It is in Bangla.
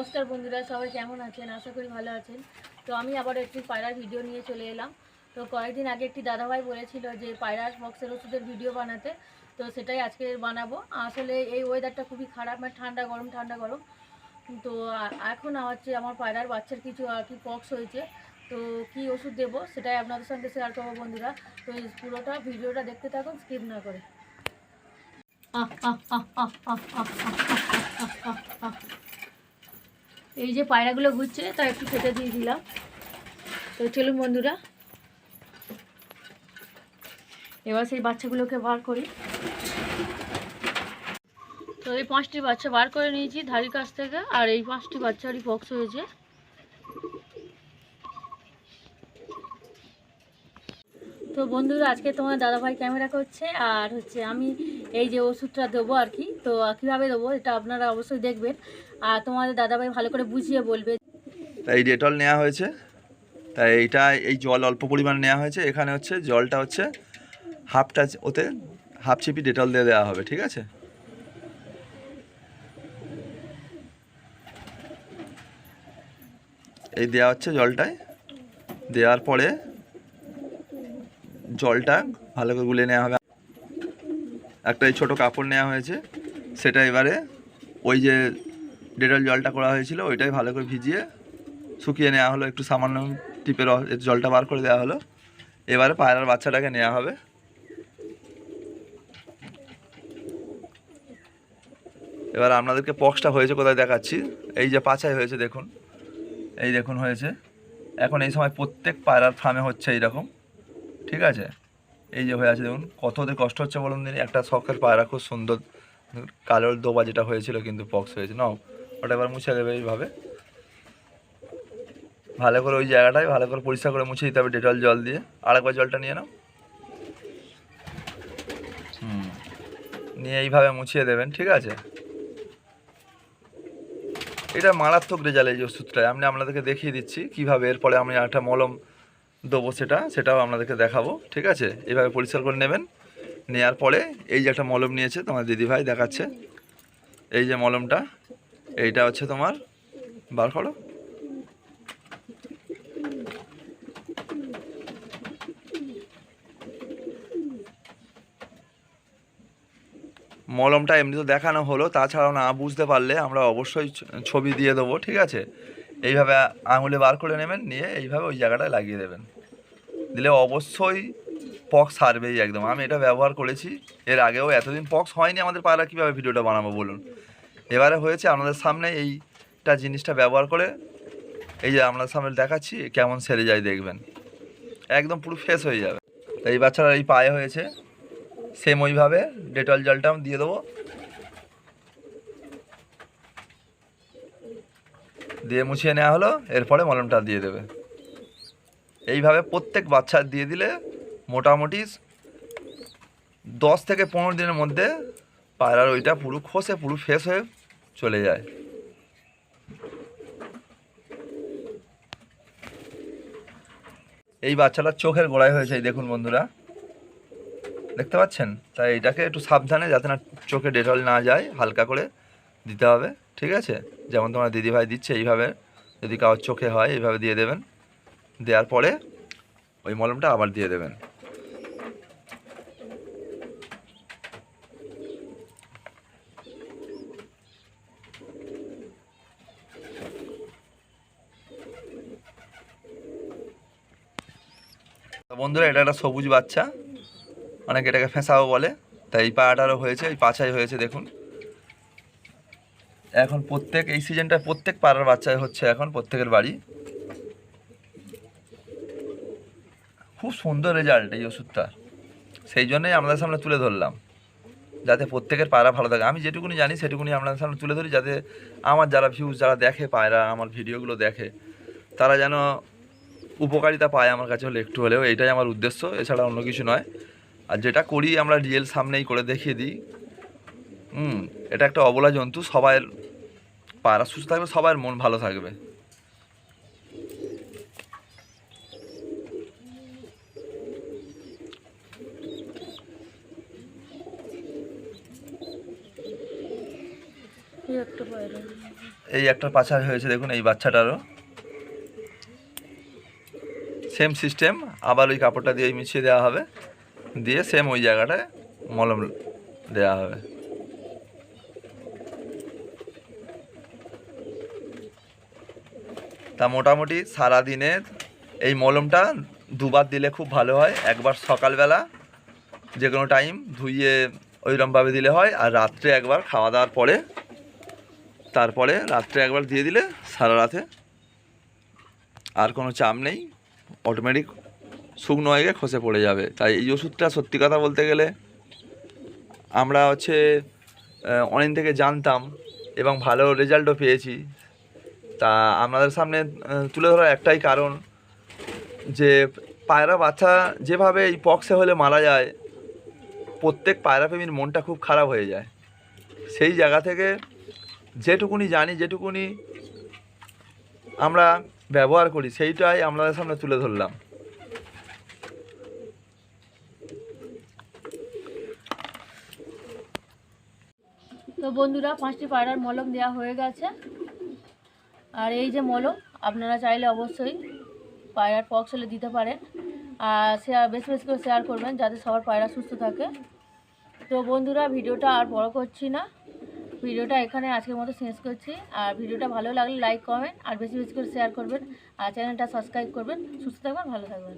নমস্কার বন্ধুরা সবাই কেমন আছেন আশা করি ভালো আছেন তো আমি আবার একটি পায়রার ভিডিও নিয়ে চলে এলাম তো কয়েকদিন আগে একটি দাদাভাই বলেছিল যে পায়রার বক্সের ওষুধের ভিডিও বানাতে তো সেটাই আজকে বানাবো আসলে এই ওয়েদারটা খুবই খারাপ মানে ঠান্ডা গরম ঠান্ডা গরম তো এখন হচ্ছে আমার পায়রার বাচ্চার কিছু আর কি পক্স হয়েছে তো কি ওষুধ দেবো সেটাই আপনাদের সঙ্গে শেয়ার করব বন্ধুরা তো এই পুরোটা ভিডিওটা দেখতে থাকুন স্কিপ না করে এই যে পায়রাগুলো ঘুরছে তা একটু খেতে দিয়ে দিলাম। তো চলুন বন্ধুরা। এবার সেই বাচ্চাগুলোকে বার করি। তো এই পাঁচটি বাচ্চা বার করে নিয়েছি ধারির কাছ থেকে, আর এই পাঁচটি বাচ্চারই পক্স হয়েছে। তো বন্ধুরা, আজকে তোমার দাদাভাই ক্যামেরা করছে, আর হচ্ছে আমি এই যে ওষুধটা দেবো আর কি। তো কীভাবে দেবো এটা আপনারা অবশ্যই দেখবেন। আর তোমাদের দাদাভাই ভালো করে বুঝিয়ে বলবে। তাই ডেটল নেওয়া হয়েছে। তাই এইটা, এই জল অল্প পরিমাণে নেওয়া হয়েছে। এখানে হচ্ছে জলটা হচ্ছে হাফটা ওতে হাফ চিপি ডেটল দিয়ে দেওয়া হবে, ঠিক আছে? এই দেওয়া হচ্ছে জলটায়। দেওয়ার পরে জলটা ভালো করে গুলে নেওয়া হবে। একটা এই ছোটো কাপড় নেওয়া হয়েছে। সেটা এবারে ওই যে ডেটল জলটা করা হয়েছিল, ওইটাই ভালো করে ভিজিয়ে শুকিয়ে নেওয়া হলো, একটু সামান্য টিপের জলটা বার করে দেওয়া হলো। এবারে পায়রার বাচ্চাটাকে নেওয়া হবে। এবার আপনাদেরকে পক্সটা হয়েছে কোথায় দেখাচ্ছি। এই যে পাছায় হয়েছে, দেখুন। এই দেখুন হয়েছে। এখন এই সময় প্রত্যেক পায়রার ফার্মে হচ্ছে এইরকম। ঠিক আছে? এই যে হয়ে আছে, দেখুন, কত ওদের কষ্ট হচ্ছে বলুন দিন একটা শখের পায়রা খুব সুন্দর। কালোর দোবা যেটা হয়েছিল কিন্তু পক্স হয়েছে। নাও ওটা এবার মুছে দেবে এইভাবে। ভালো করে ওই জায়গাটায় ভালো করে পরিষ্কার করে মুছে দিতে হবে ডেটল জল দিয়ে। আরেকবার জলটা নিয়ে নাও। হুম। নিয়ে এইভাবে মুছিয়ে দেবেন, ঠিক আছে? এটা মারাত্মক রেজাল্ট এই যে ওষুধটা। আমি আপনাদেরকে দেখিয়ে দিচ্ছি কীভাবে। এরপরে আমি একটা মলম দেবো সেটা, সেটাও আপনাদেরকে দেখাবো, ঠিক আছে? এইভাবে পরিষ্কার করে নেবেন। নেওয়ার পরে এই যে একটা মলম নিয়েছে, তোমার দিদিভাই দেখাচ্ছে। এই যে মলমটা এইটা হচ্ছে তোমার বার করো। মলমটা এমনি তো দেখানো হলো, তাছাড়াও না বুঝতে পারলে আমরা অবশ্যই ছবি দিয়ে দেবো, ঠিক আছে? এইভাবে আঙুলে বার করে নেবেন, নিয়ে এইভাবে ওই জায়গাটায় লাগিয়ে দেবেন। দিলে অবশ্যই পক্স সারবেই একদম। আমি এটা ব্যবহার করেছি, এর আগেও এতদিন পক্স হয়নি আমাদের পায়রা কীভাবে ভিডিওটা বানাবো বলুন। এবারে হয়েছে আপনাদের সামনে এইটা জিনিসটা ব্যবহার করে এই যে আপনাদের সামনে দেখাচ্ছি কেমন সেরে যায় দেখবেন। একদম পুরো ফ্রেশ হয়ে যাবে। এই বাচ্চারা এই পায়ে হয়েছে। সেম ওইভাবে ডেটল জলটা আমি দিয়ে দেবো। দিয়ে মুছিয়ে নেওয়া হলো, এরপরে মলমটা দিয়ে দেবে। এইভাবে প্রত্যেক বাচ্চা দিয়ে দিলে মোটামুটি দশ থেকে পনেরো দিনের মধ্যে পায়রার ওইটা পুরো খসে, পুরো ফ্রেশ হয়ে চলে যায়। এই বাচ্চাটার চোখের গোড়ায় হয়েছে, এই দেখুন বন্ধুরা। দেখতে পাচ্ছেন? তাই এটাকে একটু সাবধানে যাতে না চোখে ডেটল না যায়, হালকা করে দিতে হবে, ঠিক আছে? যেমন তোমার দিদিভাই দিচ্ছে এইভাবে, যদি কারোর চোখে হয়, এইভাবে দিয়ে দেবেন। দেওয়ার পরে ওই মলমটা আবার দিয়ে দেবেন। বন্ধুরা, এটা একটা সবুজ বাচ্চা। অনেকে এটাকে ফেঁসাও বলে। তাই এই পাড়াটারও হয়েছে, এই পাছাই হয়েছে, দেখুন। এখন প্রত্যেক, এই সিজনটায় প্রত্যেক পাড়ার বাচ্চাই হচ্ছে এখন, প্রত্যেকের বাড়ি। খুব সুন্দর রেজাল্ট এই ওষুধটা। সেই জন্যই আপনাদের সামনে তুলে ধরলাম। যাতে প্রত্যেকের পায়রা ভালো থাকে। আমি যেটুকুনি জানি, সেটুকুনি আপনাদের সামনে তুলে ধরি, যাতে আমার যারা ভিউজ যারা দেখে পায়রা, আমার ভিডিওগুলো দেখে, তারা যেন উপকারিতা পায় আমার কাছে হলে একটু হলেও এটাই আমার উদ্দেশ্য এছাড়া অন্য কিছু নয়। আর যেটা করি আমরা রিয়েল সামনেই করে দেখিয়ে দিই। হুম এটা একটা অবলা জন্তু সবাই পায়রা সুস্থ থাকবে সবার মন ভালো থাকবে। এই একটা পাছা হয়েছে দেখুন এই বাচ্চাটারও। সেম সিস্টেম আবার ওই কাপড়টা দিয়ে মিশিয়ে দেওয়া হবে। দিয়ে সেম ওই জায়গাটায় মলম দেওয়া হবে। তা মোটামুটি সারা দিনে এই মলমটা দুবার দিলে খুব ভালো হয়। একবার সকালবেলা যে কোনো টাইম ধুইয়ে ওইরমভাবে দিলে হয়, আর রাত্রে একবার খাওয়া দাওয়ার পরে, তারপরে রাত্রে একবার দিয়ে দিলে সারা রাতে আর কোনো চাপ নেই। অটোমেটিক শুকনো হয়ে গিয়ে খসে পড়ে যাবে। তাই এই ওষুধটা সত্যি কথা বলতে গেলে আমরা হচ্ছে অনেক থেকে জানতাম এবং ভালো রেজাল্টও পেয়েছি। তা আপনাদের সামনে তুলে ধরার একটাই কারণ যে পায়রা বাচ্চা যেভাবে এই পক্সে হলে মারা যায়, প্রত্যেক পায়রা প্রেমীর মনটা খুব খারাপ হয়ে যায়। সেই জায়গা থেকে যেটুকুনি জানি, যেটুকুনি আমরা ব্যবহার করি, সেইটাই আপনাদের সামনে তুলে ধরলাম। তো বন্ধুরা, পাঁচটি পায়রার মলম দেওয়া হয়ে গেছে। আর এই যে মলম আপনারা চাইলে অবশ্যই পায়রার পক্স হলে দিতে পারেন। আর শেয়ার বেশি বেশি করে শেয়ার করবেন, যাতে সবার পায়রা সুস্থ থাকে। তো বন্ধুরা, ভিডিওটা আর বড় করছি না। ভিডিওটা এখানে আজকের মতো শেষ করছি। আর ভিডিওটা ভালো লাগলে লাইক কমেন্ট আর বেশি বেশি করে শেয়ার করবেন। আর চ্যানেলটা সাবস্ক্রাইব করবেন। সুস্থ থাকবেন, ভালো থাকবেন।